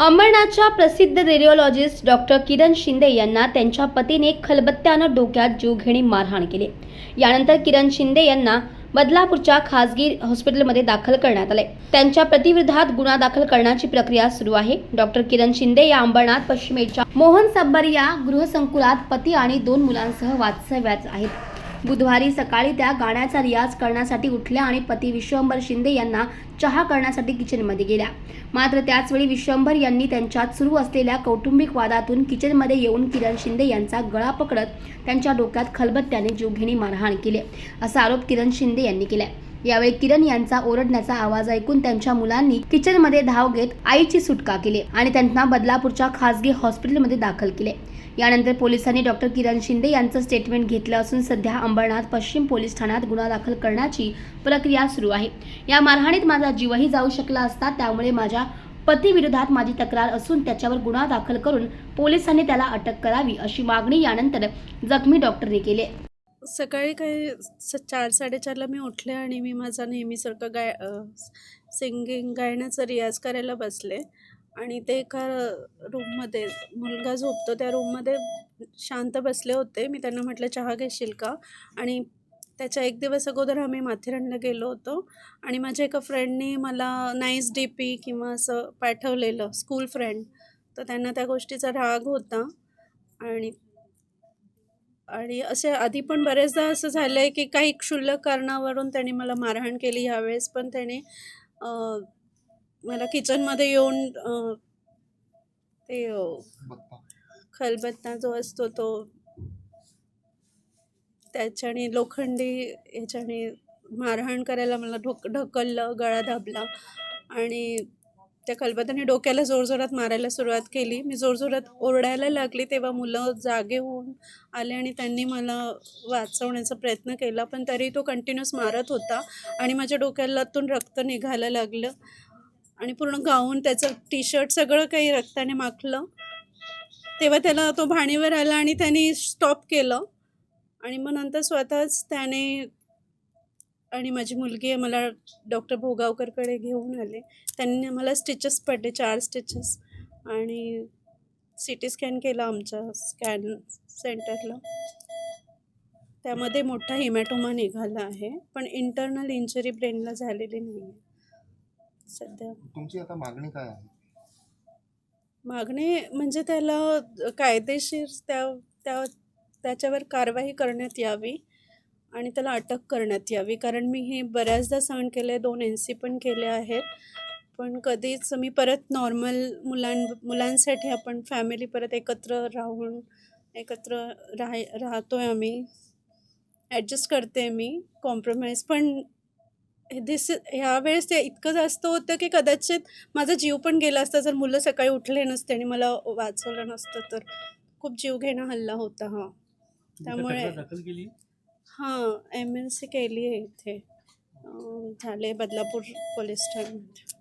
अंबरनाथच्या प्रसिद्ध radiologist doctor किरण शिंदे यांना त्यांच्या पतीने खलबत्त्यानं डोक्यात जीवघेणी मारहाण केली. यानंतर किरण शिंदे यांना बदलापूरच्या खासगी हॉस्पिटलमध्ये दाखल करण्यात आले. त्यांच्या प्रतिविरोधात गुन्हा दाखल करण्याची प्रक्रिया सुरू आहे. डॉक्टर किरण शिंदे या अंबरनाथ पश्चिमेच्या मोहन सब्बर या गृहसंकुलात पती आणि दोन मुलांसह वास्तव्यात आहेत. बुधवारी सकाळी त्या गाण्याचा रियाज करण्यासाठी उठल्या आणि पती विश्वंभर शिंदे यांना चहा करण्यासाठी किचनमध्ये गेल्या. मात्र त्याचवेळी विश्वंभर यांनी त्यांच्यात सुरू असलेल्या कौटुंबिक वादातून किचनमध्ये येऊन किरण शिंदे यांचा गळा पकडत त्यांच्या डोक्यात खलबत्त्याने जीवघेणी मारहाण केली. असा आरोप किरण शिंदे यांनी केला यावेळी किरण यांचा ओरडण्याचा आवाज ऐकून त्यांच्या मुलांनी किचनमध्ये धाव घेत आईची सुटका केली आणि त्यांना बदलापूरच्या खासगी हॉस्पिटलमध्ये दाखल केले. यानंतर पोलिसांनी डॉक्टर किरण शिंदे यांचं स्टेटमेंट घेतलं असून सध्या अंबरनाथ पश्चिम पोलीस ठाण्यात गुन्हा दाखल करण्याची प्रक्रिया सुरू आहे. या मारहाणीत माझा जीवही जाऊ शकला असता त्यामुळे माझ्या पतीविरोधात माझी तक्रार असून त्याच्यावर गुन्हा दाखल करून पोलिसांनी त्याला अटक करावी अशी मागणी यानंतर जखमी डॉक्टरने केली. सकाळी काही स चार साडेचारला मी उठले आणि मी माझा नेहमीसारखं गाय सिंगिंग गायनाचा रियाज करायला बसले. आणि ते एका रूममध्ये मुलगा झोपतो त्या रूममध्ये शांत बसले होते. मी त्यांना म्हटलं चहा घेशील का? आणि त्याच्या एक दिवस अगोदर आम्ही माथेरानला गेलो होतो. आणि माझ्या एका फ्रेंडनी मला नाईस डी पी किंवा असं पाठवलेलं स्कूल फ्रेंड तर त्यांना त्या गोष्टीचा राग होता. आणि आणि असे आधी पण बरेचदा असं झालं आहे की काही क्षुल्लक कारणावरून त्यांनी मला मारहाण केली ह्यावेळेस पण त्याने मला किचनमध्ये येऊन ते खलबत्ता जो असतो तो त्याच्याने लोखंडी ह्याच्याने मारहाण करायला मला ढोक ढकललं गळा दाबला आणि त्या खलबत्त्याने डोक्याला जोरजोरात मारायला सुरुवात केली. मी जोरजोरात ओरडायला लागली तेव्हा मुलं जागे होऊन आले आणि त्यांनी मला वाचवण्याचा प्रयत्न केला. पण तरी तो कंटिन्यूस मारत होता आणि माझ्या डोक्यालातून रक्त निघायला लागलं आणि पूर्ण गाऊन त्याचं टी शर्ट सगळं काही रक्ताने माखलं. तेव्हा त्याला तो भाणीवर आला आणि त्याने स्टॉप केलं. आणि मग नंतर स्वतःच त्याने आणि माझी मुलगी मला डॉक्टर भोगावकरकडे घेऊन आले. त्यांनी मला स्टिचेस पडले चार स्टिचेस. आणि सी टी स्कॅन केला आमच्या स्कॅन सेंटरला. त्यामध्ये मोठा हिमॅटोमा निघाला आहे पण इंटरनल इंजरी ब्रेनला झालेली नाही आहे सध्या. तुमची आता मागणी काय आहे? मागणी म्हणजे त्याला कायदेशीर त्या त्या त्याच्यावर कारवाई करण्यात यावी. आणि त्याला अटक करण्यात यावी. कारण मी हे बऱ्याचदा सहन केले दोन एन सी पण केले आहेत. पण कधीच मी परत नॉर्मल मुलां मुलांसाठी आपण फॅमिली परत एकत्र राहून एकत्र राह राहतो आहे आम्ही. ॲडजस्ट करते मी कॉम्प्रोमाइज पण दिस ह्यावेळेस ते इतकं जास्त होतं की कदाचित माझा जीव पण गेला असता. जर मुलं सकाळी उठले नसते आणि मला वाचवलं नसतं तर खूप जीव घेणं हल्ला होता हा. त्यामुळे हां एम एल सी केली आहे इथे. झाले बदलापूर पोलीस ठाण्यामध्ये